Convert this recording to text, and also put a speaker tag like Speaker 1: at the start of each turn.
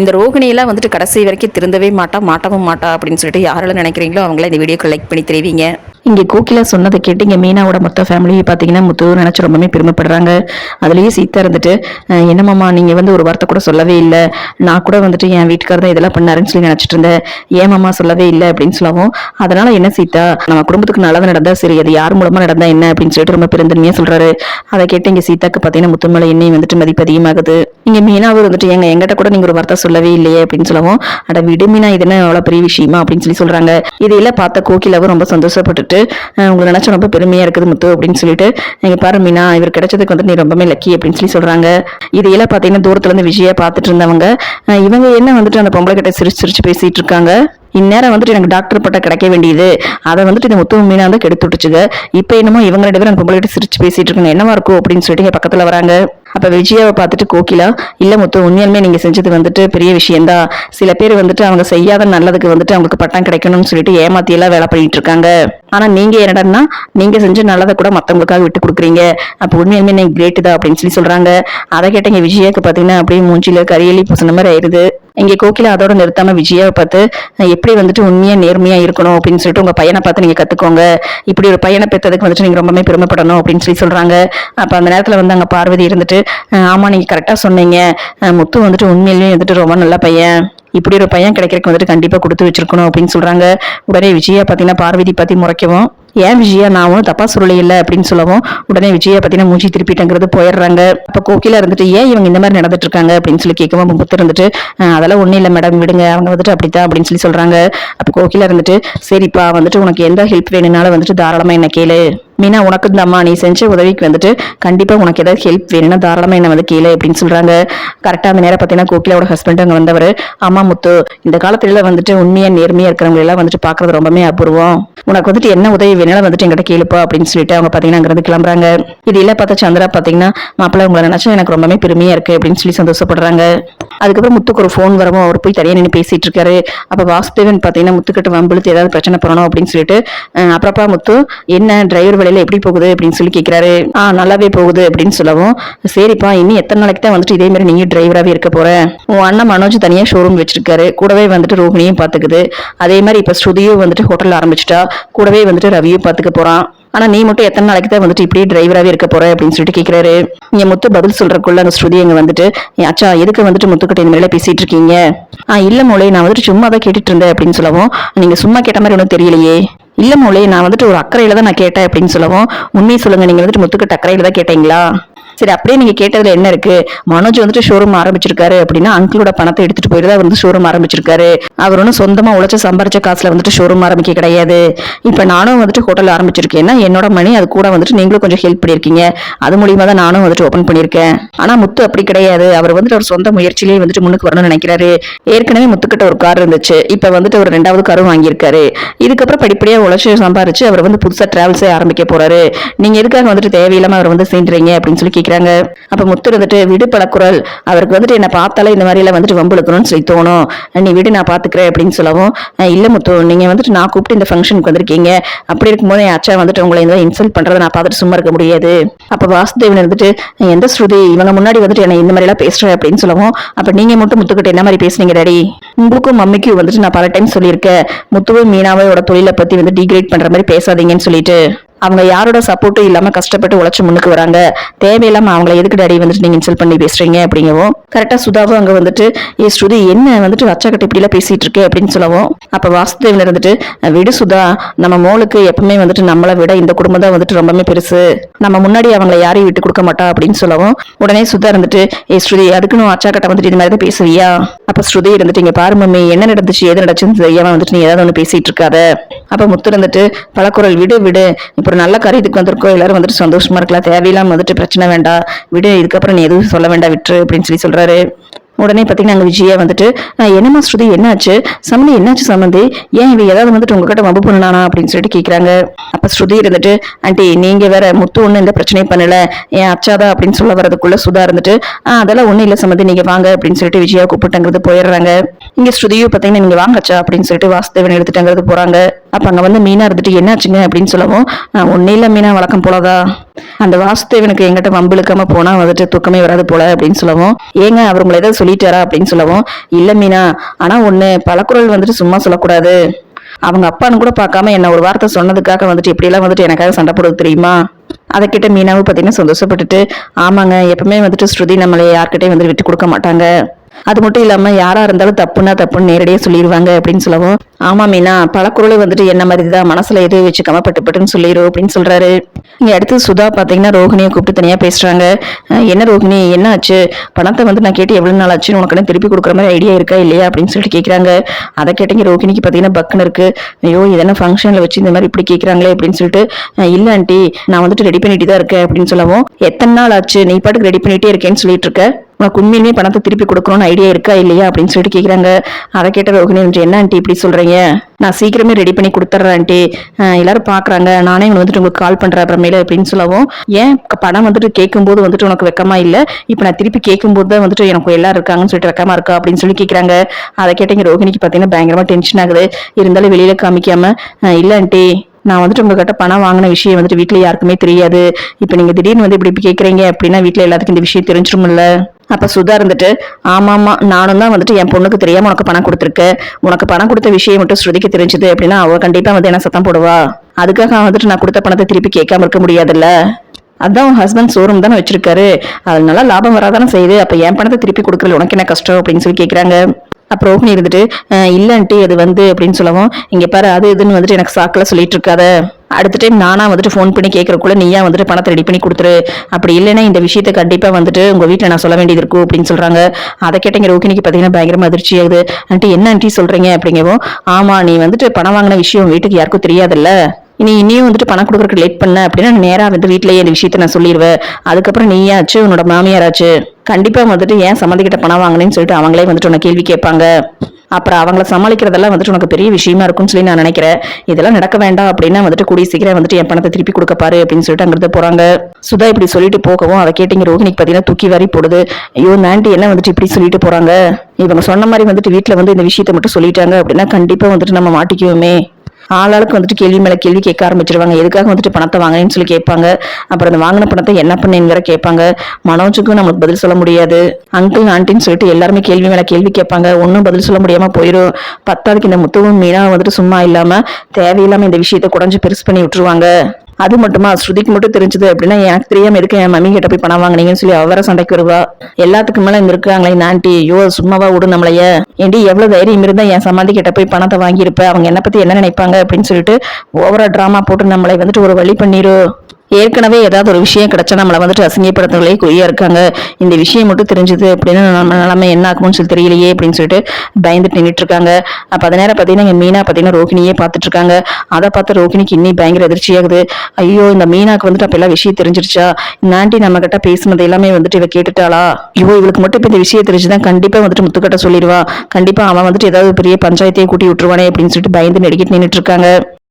Speaker 1: இந்த ரோகிணியெல்லாம் வந்துட்டு கடைசி வரைக்கும் திருந்தவே மாட்டா மாட்டவும் மாட்டா அப்படின்னு சொல்லிட்டு யாரெல்லாம் நினைக்கிறீங்களோ அவங்களாம் இந்த வீடியோக்கு லைக் பண்ணி தெரிவிங்க. இங்கே கோகிலா சொன்னதை கேட்டு இங்கே மீனாவோட மொத்த ஃபேமிலியை பார்த்தீங்கன்னா முத்து நினச்சி ரொம்பவே பெருமைப்படுறாங்க. அதுலேயே சீத்தா இருந்துட்டு "அஹ், நீங்கள் வந்து ஒரு வார்த்தை கூட சொல்லவே இல்லை. நான் கூட வந்துட்டு என் வீட்டுக்காரர் தான் இதெல்லாம் பண்ணாருன்னு சொல்லி நினச்சிட்டு இருந்தேன். ஏமாம்மா சொல்லவே இல்லை? அப்படின்னு சொல்லவும் அதனால என்ன சீதா நம்ம குடும்பத்துக்கு நல்லது நடந்தா சரி அது யார் மூலமா நடந்தா என்ன? அப்படின்னு சொல்லிட்டு ரொம்ப பெருந்தன்மையாக சொல்றாரு. அதை கேட்டு இங்கே சீதாக்கு பார்த்தீங்கன்னா முத்துமலை என்னையும் வந்துட்டு மதிப்பு அதிகமாகுது. இங்கே மீனாவும் வந்துட்டு எங்க எங்கிட்ட கூட நீங்கள் ஒரு வார்த்தை சொல்லவே இல்லையே? அப்படின்னு சொல்லவும் அட விடுமீனா இது என்ன எவ்வளோ பெரிய விஷயமா? அப்படின்னு சொல்லி சொல்றாங்க. இதையெல்லாம் பார்த்த கோகிலாவும் ரொம்ப சந்தோஷப்பட்டுட்டு வந்துட்டு உங்களை நினைச்சா ரொம்ப பெருமையாக இருக்குது முத்து அப்படின்னு சொல்லிட்டு நீங்கள் பாரு மீனா இவர் கிடைச்சதுக்கு வந்து நீ ரொம்பவே லக்கி அப்படின்னு சொல்லி சொல்கிறாங்க இதையெல்லாம் பார்த்தீங்கன்னா தூரத்துல இருந்து விஜயா பார்த்துட்டு இருந்தவங்க. இவங்க என்ன வந்துட்டு அந்த பொம்பளை கிட்ட சிரிச்சு சிரிச்சு பேசிகிட்டு இருக்காங்க? இந்நேரம் வந்துட்டு எனக்கு டாக்டர் பட்டா கிடைக்க வேண்டியது. அதை வந்துட்டு இந்த முத்து மீனா வந்து கெடுத்து விட்டுச்சுங்க. இப்போ என்னமோ இவங்க ரெண்டு பேரும் பொம்பளை கிட்ட சிரிச்சு பேசிட்டு இருக்காங்க. என்னவா இருக்கும் அப்படின்னு சொல்லிட்டு இங்கே பக்கத்தில் வராங்க. அப்போ விஜயாவை பார்த்துட்டு கோகிலா இல்லை முத்து உண்மையாலுமே நீங்கள் செஞ்சது வந்துட்டு பெரிய விஷயந்தான் சில பேர் வந்துட்டு அவங்க செய்யாத நல்லதுக்கு வந்துட்டு அவங்களுக்கு பட்டம் கிடைக்கணும்னு சொல்லிட்டு ஏமாத்தியெல்லாம் வேலை பண்ணிட்டு இருக்காங்க. ஆனா நீங்க என்னடன்னா நீங்க செஞ்ச நல்லதை கூட மத்தவங்களுக்காக விட்டு கொடுக்குறீங்க. அப்போ உண்மையுமே நீங்க கிரேட் தான் அப்படின்னு சொல்லி சொல்றாங்க. அதை கேட்டீங்க விஜயாக்கு பாத்தீங்கன்னா அப்படியே மூஞ்சில கரியலி பூசின மாதிரி ஆயிருது. இங்கே கோகிலா அதோட நிறுத்தாம விஜயாவை பார்த்து எப்படி வந்துட்டு உண்மையா நேர்மையா இருக்கணும் அப்படின்னு சொல்லிட்டு உங்க பையனை பார்த்து நீங்க கத்துக்கோங்க. இப்படி ஒரு பையனை பெற்றதுக்கு வந்துட்டு நீங்க ரொம்பவே பெருமைப்படணும் அப்படின்னு சொல்லி சொல்றாங்க. அப்ப அந்த நேரத்துல வந்து அங்க பார்வதி இருந்துட்டு ஆமா நீங்க கரெக்டா சொன்னீங்க. முத்து வந்துட்டு உண்மையிலேயே வந்துட்டு ரொம்ப நல்ல பையன். இப்படி ஒரு பையன் கிடைக்கிறதுக்கு வந்துட்டு கண்டிப்பா கொடுத்து வச்சிருக்கணும் அப்படின்னு சொல்றாங்க. உடனே விஜயா பாத்தீங்கன்னா பார்வதி பத்தி முறைக்கவும் ஏன் விஜயா நான் ஒன்றும் தப்பா சொல்லல இல்லை அப்படின்னு சொல்லவும் உடனே விஜயா பார்த்தீங்கன்னா மூஞ்சி திருப்பிட்டங்கிறது போயிடுறாங்க. அப்போ கோகிலா இருந்துட்டு ஏன் இவங்க இந்த மாதிரி நடந்துட்டு இருக்காங்க? அப்படின்னு சொல்லி கேட்கவும் முத்து இருந்துட்டு அதெல்லாம் ஒன்றும் இல்லை மேடம் விடுங்க. அவங்க வந்துட்டு அப்படித்தான் அப்படின்னு சொல்லி சொல்றாங்க. அப்போ கோகிலா இருந்துட்டு சரிப்பா வந்துட்டு உனக்கு எந்த ஹெல்ப் வேணும்னாலும் வந்துட்டு தாராளமாக என்ன கேளு. மீனா உனக்கு தாம்மா நீ செஞ்ச உதவிக்கு வந்துட்டு கண்டிப்பாக உனக்கு ஏதாவது ஹெல்ப் வேணும்னா தாராளமாக என்ன வந்து கீழே அப்படின்னு சொல்கிறாங்க கரெக்டாக அந்த நேரம் பார்த்தீங்கன்னா கோகிலாவோட ஹஸ்பண்ட் அங்கே வந்தவர். அம்மா முத்து இந்த காலத்துல வந்துட்டு உண்மையாக நேர்மையாக இருக்கிறவங்களெல்லாம் வந்துட்டு பார்க்குறது ரொம்பவே அபூர்வம். உனக்கு வந்துட்டு என்ன உதவி வேணாலும் வந்துட்டு எங்கிட்ட கேளுப்பா அப்படின்னு சொல்லிட்டு அவங்க பாத்தீங்கன்னா அங்கிருந்து கிளம்புறாங்க. இது இல்லை பார்த்தா சந்திரா பாத்தீங்கன்னா மாப்பிள்ளை உங்களை நினைச்சா எனக்கு ரொம்பவே பெருமையா இருக்கு அப்படின்னு சொல்லி சந்தோஷப்படுறாங்க. அதுக்கப்புறம் முத்துக்கு ஒரு ஃபோன் வரவும் அவர் போய் தனியாக நின்று பேசிட்டு இருக்காரு. அப்போ வாசுதேவன் பார்த்தீங்கன்னா முத்துக்கிட்ட வம்பிழுத்து ஏதாவது பிரச்சனை பண்ணணும் அப்படின்னு சொல்லிட்டு அப்புறப்பா முத்து என்ன டிரைவர் வேலையில எப்படி போகுது? அப்படின்னு சொல்லி கேட்குறாரு ஆ நல்லாவே போகுது அப்படின்னு சொல்லவும் சரிப்பா இன்னும் எத்தனை நாளைக்கு தான் வந்துட்டு இதே மாதிரி நீங்கள் டிரைவராகவே இருக்க போகிறேன் உன் அண்ணன் மனோஜ் தனியாக ஷோரூம் வச்சிருக்காரு. கூடவே வந்துட்டு ரோஹிணியும் பார்த்துக்குது அதே மாதிரி இப்போ ஸ்ருதியும் வந்துட்டு ஹோட்டல் ஆரம்பிச்சிட்டா. கூடவே வந்துட்டு ரவியும் பார்த்துக்க போறான். ஆனா நீ மட்டும் எத்தனை நாளைக்கு தான் வந்துட்டு இப்படியே டிரைவராகவே இருக்க போற அப்படின்னு சொல்லிட்டு கேக்குறாரு. என் முத்து பதில் சொல்றதுக்குள்ள அந்த ஸ்ருதி அங்க வந்துட்டு "ஏன் அச்சா எதுக்கு வந்துட்டு முத்துக்கிட்ட இந்த மாதிரிலாம் பேசிட்டு இருக்கீங்க? ஆ இல்ல மோளே நான் வந்துட்டு சும்மா தான் கேட்டுட்டு இருந்தேன் அப்படின்னு சொல்லவும் நீங்க சும்மா கேட்ட மாதிரி ஒன்றும் தெரியலையே. இல்ல மோளே நான் வந்துட்டு ஒரு அக்கறையில தான் நான் கேட்டேன் அப்படின்னு சொல்லவும் உண்மையை சொல்லுங்க நீங்க வந்துட்டு முத்துக்கிட்ட அக்கறையில தான் கேட்டீங்களா? சரி அப்படியே நீங்க கேட்டதுல என்ன இருக்கு? மனோஜ் வந்துட்டு ஷோரூம் ஆரம்பிச்சிருக்காரு அப்படின்னா அங்கிளோட பணத்தை எடுத்துட்டு போயிட்டு தான் வந்து ஷோரூம் ஆரம்பிச்சிருக்காரு. அவர் ஒன்றும் சொந்தமா உழைச்ச சம்பாரிச்ச காசுல வந்துட்டு ஷோரூம் ஆரம்பிக்க கிடையாது. இப்ப நானும் வந்துட்டு ஹோட்டல் ஆரம்பிச்சிருக்கேன்னா என்னோட மணி அது கூட வந்துட்டு நீங்களும் கொஞ்சம் ஹெல்ப் பண்ணியிருக்கீங்க. அது மூலியமா தான் நானும் வந்துட்டு ஓப்பன் பண்ணியிருக்கேன். ஆனா முத்து அப்படி கிடையாது. அவர் வந்துட்டு அவர் சொந்த முயற்சியிலேயே வந்துட்டு முன்னுக்கு வரணும்னு நினைக்கிறாரு. ஏற்கனவே முத்துக்கிட்ட ஒரு கார் இருந்துச்சு. இப்ப வந்துட்டு ஒரு ரெண்டாவது காரும் வாங்கியிருக்காரு. இதுக்கப்புறம் படிப்படியாக உழைச்சி சம்பாரிச்சு அவர் வந்து புதுசா டிராவல்ஸே ஆரம்பிக்க போறாரு. நீங்க எதுக்காக வந்துட்டு தேவையில்லாம அவர் வந்து சேர்ந்துறீங்க அப்படின்னு சொல்லி கேட்குறாங்க அப்போ முத்து இருந்துட்டு விடு பழக்குரல் அவருக்கு வந்துட்டு என்ன பார்த்தாலே இந்த மாதிரி எல்லாம் வந்துட்டு வம்புழுக்கணும்னு சொல்லி தோணும். நீ விடு நான் பார்த்துக்கிறேன் அப்படின்னு சொல்லவும் இல்லை முத்து நீங்க வந்துட்டு நான் கூப்பிட்டு இந்த ஃபங்க்ஷனுக்கு வந்திருக்கீங்க. அப்படி இருக்கும்போது என் அச்சா வந்துட்டு உங்களை இந்த இன்சல்ட் பண்றதை நான் பார்த்துட்டு சும்மா இருக்க முடியாது. அப்போ வாசுதேவன் இருந்துட்டு எந்த ஸ்ருதி? இவங்க முன்னாடி வந்துட்டு என்ன இந்த மாதிரிலாம் பேசுகிறேன் பேசுறேன் அப்படின்னு சொல்லவும் அப்ப நீங்க மட்டும் முத்துக்கிட்ட என்ன மாதிரி பேசுனீங்க டாடி? உங்களுக்கும் மம்மிக்கும் வந்துட்டு நான் பல டைம் சொல்லியிருக்கேன். முத்துவும் மீனாவோட தொழிலை பற்றி வந்து டிகிரேட் பண்ற மாதிரி பேசாதீங்கன்னு சொல்லிட்டு அவங்க யாரோட சப்போர்ட்டும் இல்லாமல் கஷ்டப்பட்டு உழைச்சி முன்னுக்கு வராங்க. தேவையில்லாமல் அவங்கள எதுக்கு டாடி வந்துட்டு நீங்கள் இன்சல்ட் பண்ணி பேசுறீங்க அப்படிங்கவும் கரெக்டா சுதாவும் அங்கே வந்துட்டு ஏ ஸ்ருதி என்ன வந்துட்டு வச்சக்கட்டு இப்படிலாம் பேசிட்டு இருக்கே? அப்படின்னு சொல்லவும் அப்போ வாசுதேவன் இருந்துட்டு விடு சுதா நம்ம மோளுக்கு எப்பவுமே வந்துட்டு நம்மளை விட இந்த குடும்பம் தான் வந்துட்டு ரொம்பவே பெருசு. நம்ம முன்னாடி அவங்கள யாரையும் விட்டு கொடுக்க மாட்டா? அப்படின்னு சொல்லவும் உடனே சுதா இருந்துட்டு ஏ ஸ்ருதி அதுக்குன்னு அச்சாக்கட்ட வந்துட்டு இது மாதிரி தான் பேசுவியா? அப்போ ஸ்ருதி இருந்துட்டு இங்கே பாரு மம்மி என்ன நடந்துச்சு எது நடச்சுன்னு தெரியாம வந்துட்டு நீ ஏதாவது ஒன்று பேசிட்டு இருக்காத. அப்போ முத்து இருந்துட்டு பழக்குரல் விடு விடு. இப்போ ஒரு நல்ல காரியத்துக்கு வந்திருக்கோம் எல்லாரும் வந்துட்டு சந்தோஷமா இருக்கலாம். தேவையில்லாம வந்துட்டு பிரச்சனை வேண்டாம். விடு இதுக்கப்புறம் நீ எதுவும் சொல்ல வேண்டாம் விட்டுரு அப்படின்னு சொல்லி சொல்றாரு. உடனே பார்த்தீங்கன்னா அங்கே விஜயா வந்துட்டு என்னம்மா ஸ்ருதி என்னாச்சு? சம்மந்தி என்னாச்சு சம்மந்தி ஏன் இவ ஏதாவது வந்துட்டு உங்ககிட்ட வம்பு பண்ணானா அப்படின்னு சொல்லிட்டு கேட்குறாங்க அப்போ ஸ்ருதி இருந்துட்டு ஆண்டி நீங்கள் வேற முத்து ஒன்றும் இந்த பிரச்சனையும் பண்ணல. என் அச்சாதா? அப்படின்னு சொல்ல வரதுக்குள்ள சுதா இருந்துட்டு ஆ அதெல்லாம் ஒன்றும் இல்லை சம்மந்தி நீங்கள் வாங்க அப்படின்னு சொல்லிட்டு விஜயா கூப்பிட்டுங்கிறது போயிடுறாங்க. இங்கே ஸ்ருதியும் பார்த்தீங்கன்னா நீங்கள் வாங்கச்சா அப்படின்னு சொல்லிட்டு வாசுதேவன் எடுத்துட்டங்கிறது போகிறாங்க அப்போ அங்கே வந்து மீனா இருந்துட்டு என்னாச்சுங்க? அப்படின்னு சொல்லவும் ஒன்றும் இல்லை மீனா வழக்கம் போலதா? அந்த வாசுதேவனுக்கு எங்கிட்ட வம்பு இழுக்காம போனால் வந்துட்டு தூக்கமே வராது போல அப்படின்னு சொல்லவும் ஏங்க அவர் உங்களை ஏதாவது சொல்லிட்டாரா? அப்படின்னு சொல்லவும் இல்லை மீனா ஆனால் ஒன்று பழக்குரல் வந்துட்டு சும்மா சொல்லக்கூடாது. அவங்க அப்பான்னு கூட பார்க்காம என்ன ஒரு வார்த்தை சொன்னதுக்காக வந்துட்டு எப்படியெல்லாம் வந்துட்டு எனக்காக சண்டை போடுறது தெரியுமா? அதை கிட்ட மீனாவும் பார்த்தீங்கன்னா சந்தோஷப்பட்டுட்டு ஆமாங்க எப்பவுமே வந்துட்டு ஸ்ருதி நம்மளை யார்கிட்டையும் வந்துட்டு விட்டு கொடுக்க மாட்டாங்க. அது மட்டும் இல்லாம யாரா இருந்தாலும் தப்புன்னா தப்புன்னு நேரடியாக சொல்லிடுவாங்க அப்படின்னு சொல்லவும் ஆமா மீனா பழக்குறளை வந்துட்டு என்ன மாதிரி தான் மனசுல எது வச்சுக்காம பட்டு பட்டுன்னு சொல்லிடும் அப்படின்னு சொல்றாரு. இங்க அடுத்து சுதா பாத்தீங்கன்னா ரோஹினியை கூப்பிட்டு தனியா பேசுறாங்க. என்ன ரோஹினி என்ன ஆச்சு? பணத்தை வந்து நான் கேட்டு எவ்வளவு நாள் ஆச்சு உனக்கு திருப்பி கொடுக்குற மாதிரி ஐடியா இருக்கா இல்லையா? அப்படின்னு சொல்லிட்டு கேக்குறாங்க. அதை கேட்டீங்க ரோஹினிக்கு பாத்தீங்கன்னா பக்குன்னு இருக்கு. ஐயோ இதென்ன ஃபங்க்ஷன்ல வச்சு இந்த மாதிரி இப்படி கேக்குறாங்களே அப்படின்னு சொல்லிட்டு இல்ல ஆண்டி நான் வந்துட்டு ரெடி பண்ணிட்டு தான் இருக்கேன் அப்படின்னு சொல்லவும் எத்தனை நாள் ஆச்சு? நீ பாட்டுக்கு ரெடி பண்ணிட்டே இருக்கேன்னு சொல்லிட்டு இருக்க. உனக்கு உண்மையிலேயே பணத்தை திருப்பி கொடுக்கணும்னு ஐடியா இருக்கா இல்லையா அப்படின்னு சொல்லிட்டு கேட்குறாங்க அதை கேட்ட ரோகிணி வந்து என்ன ஆண்டி இப்படி சொல்கிறீங்க நான் சீக்கிரமே ரெடி பண்ணி கொடுத்துட்றேன் ஆண்டி எல்லாரும் பார்க்குறாங்க நானே இவங்க வந்துட்டு உங்களுக்கு கால் பண்ணுறேன் அப்புறமேல அப்படின்னு சொல்லவும் ஏன்? பணம் வந்துட்டு கேட்கும்போது வந்துட்டு உனக்கு வெக்கமா இல்லை? இப்போ நான் திருப்பி கேட்கும்போது தான் வந்துட்டு எனக்கு எல்லாரும் இருக்காங்கன்னு சொல்லிட்டு வெக்கமா இருக்கா? அப்படின்னு சொல்லி கேட்குறாங்க அதை கேட்டீங்க ரோகிணிக்கு பார்த்தீங்கன்னா பயங்கரமாக டென்ஷன் ஆகுது. இருந்தாலும் வெளியில் காமிக்காம இல்லை ஆண்டி நான் வந்துட்டு உங்ககிட்ட பணம் வாங்கின விஷயம் வந்துட்டு வீட்டில் யாருக்குமே தெரியாது. இப்போ நீங்கள் திடீர்னு வந்து இப்படி இப்படி அப்படின்னா வீட்டில் எல்லாத்துக்கும் இந்த விஷயம் தெரிஞ்சிருமில்ல அப்போ சுதா இருந்துட்டு ஆமாம்மா நானும் தான் வந்துட்டு என் பொண்ணுக்கு தெரியாமல் உனக்கு பணம் கொடுத்துருக்கேன். உனக்கு பணம் கொடுத்த விஷயம் மட்டும் ஸ்ருதிக்கு தெரிஞ்சுது அப்படின்னா அவள் கண்டிப்பாக வந்து என்ன சத்தம் போடுவா? அதுக்காக வந்துட்டு நான் கொடுத்த பணத்தை திருப்பி கேட்காம இருக்க முடியாதுல்ல? அதான் உன் ஹஸ்பண்ட் ஷோரூம் தானே வச்சிருக்காரு. அதனால லாபம் வராதானே செய்யுது. அப்போ என் பணத்தை திருப்பி கொடுக்கல உனக்கு என்ன கஷ்டம் அப்படின்னு சொல்லி கேட்குறாங்க அப்புறம் ரோஹிணி இருந்துட்டு இல்லைன்ட்டு அது வந்து அப்படின்னு சொல்லவும் இங்கே பாரு அது இதுன்னு வந்துட்டு எனக்கு சாக்கில் சொல்லிட்டு இருக்காத. அடுத்த டைம் நானாக வந்துட்டு ஃபோன் பண்ணி கேட்குறக்குள்ள நீயா வந்துட்டு பணத்தை ரெடி பண்ணி கொடுத்துரு. அப்படி இல்லைன்னா இந்த விஷயத்த கண்டிப்பாக வந்துட்டு உங்கள் வீட்டில் நான் சொல்ல வேண்டியது இருக்கும் அப்படின்னு சொல்கிறாங்க அதை கேட்டங்க ரோகிணிக்கு பார்த்தீங்கன்னா பயங்கரமாக அதிர்ச்சி ஆகுது. ஆண்டி என்ன ஆண்டி சொல்கிறீங்க அப்படிங்கவும் ஆமாம் நீ வந்துட்டு பணம் வாங்கின விஷயம் வீட்டுக்கு யாருக்கும் தெரியாதுல்ல. நீ இனியும் வந்துட்டு பணம் கொடுக்குறக்கு லேட் பண்ண அப்படின்னா நான் வந்து வீட்டிலேயே இந்த விஷயத்த நான் சொல்லிடுவேன் அதுக்கப்புறம் நீயாச்சு உன்னோட மாமியாராச்சு கண்டிப்பாக வந்துட்டு ஏன் சம்மந்திக்கிட்ட பணம் வாங்கினேன்னு சொல்லிட்டு அவங்களே வந்துட்டு உன்னை கேள்வி கேட்பாங்க. அப்புறம் அவங்கள சமாளிக்கிறதெல்லாம் வந்துட்டு உனக்கு பெரிய விஷயமா இருக்கும்னு சொல்லி நான் நினைக்கிறேன். இதெல்லாம் நடக்க வேண்டாம் அப்படின்னா வந்துட்டு கூடிய சீக்கிரம் வந்துட்டு என் பணத்தை திருப்பி கொடுக்க பாரு அப்படின்னு சொல்லிட்டு அங்கிருந்து போறாங்க. சுதா இப்படி சொல்லிட்டு போகவும் அதை கேட்டீங்க ரோஹினிக்கு பார்த்தீங்கன்னா தூக்கி வாரி போடுது. ஐயோ இந்த என்ன வந்துட்டு இப்படி சொல்லிட்டு போறாங்க? இவங்க சொன்ன மாதிரி வந்துட்டு வீட்டில் வந்து இந்த விஷயத்த மட்டும் சொல்லிட்டாங்க அப்படின்னா கண்டிப்பா வந்துட்டு நம்ம மாட்டிக்குவோமே. ஆளாளுக்கு வந்துட்டு கேள்வி மேல கேள்வி கேட்க ஆரம்பிச்சிருவாங்க. எதுக்காக வந்துட்டு பணத்தை வாங்கினேன்னு சொல்லி கேட்பாங்க. அப்புறம் அந்த வாங்கின பணத்தை என்ன பண்ணேங்கிற கேட்பாங்க. மனோஜுக்கும் நம்மளுக்கு பதில் சொல்ல முடியாது. அங்கிள் ஆண்டின்னு சொல்லிட்டு எல்லாருமே கேள்வி மேல கேள்வி கேட்பாங்க. ஒன்றும் பதில் சொல்ல முடியாம போயிடும். பத்தாவதுக்கு இந்த முத்துவும் மீனா வந்துட்டு சும்மா இல்லாம தேவையில்லாம இந்த விஷயத்தை குறைஞ்சு பெருசு பண்ணி விட்டுருவாங்க. அது மட்டுமா? ஸ்ருதிக்கு மட்டும் தெரிஞ்சது அப்படின்னா எனக்கு தெரியாம எதுக்கு என் மம்மி கிட்ட போய் பணம் வாங்குனீங்கன்னு சொல்லி அவரை சண்டைக்கு வருவா? எல்லாத்துக்கும் மேல இங்க இருக்காங்களே இந்த ஆண்டி. ஐயோ சும்மாவா விடு நம்மளைய. ஏண்டி எவ்வளவு தைரியம் இருந்தா என் சமாதி கிட்ட போய் பணத்தை வாங்கியிருப்ப? அவங்க என்ன பத்தி என்ன நினைப்பாங்க? அப்படின்னு சொல்லிட்டு ஓவரா டிராமா போட்டு நம்மளை வந்துட்டு ஒரு வழி பண்ணிரு. ஏற்கனவே ஏதாவது ஒரு விஷயம் கிடைச்சா நம்மளை வந்துட்டு அசிங்கப்படுத்துறதுலே குறியாக இருக்காங்க. இந்த விஷயம் மட்டும் தெரிஞ்சுது அப்படின்னு நம்ம நிலமை என்ன ஆகும்னு சொல்லி தெரியலையே அப்படின்னு சொல்லிட்டு பயந்துட்டு நின்றுட்டு இருக்காங்க. அப்போ அத நேரம் பார்த்தீங்கன்னா இங்கே மீனா பார்த்தீங்கன்னா ரோகிணியே பார்த்துட்டு இருக்காங்க. அதை பார்த்து ரோகிணிக்கு இன்னும் பயங்கர அதிர்ச்சியாகுது. ஐயோ இந்த மீனாக்கு வந்துட்டு அப்ப எல்லாம் விஷயம் தெரிஞ்சிருச்சா? இந்த நம்ம கிட்ட பேசினது எல்லாமே வந்துட்டு இவ கேட்டுட்டாளா? ஐயோ இவளுக்கு மட்டும் இப்போ இந்த விஷயம் தெரிஞ்சுதான் கண்டிப்பாக வந்துட்டு முத்துக்கட்ட சொல்லிடுவா. கண்டிப்பாக அவன் வந்துட்டு ஏதாவது பெரிய பஞ்சாயத்தையே கூட்டி விட்டுருவானே அப்படின்னு சொல்லிட்டு பயந்து நெடுக்கிட்டு நின்றுட்டு இருக்காங்க.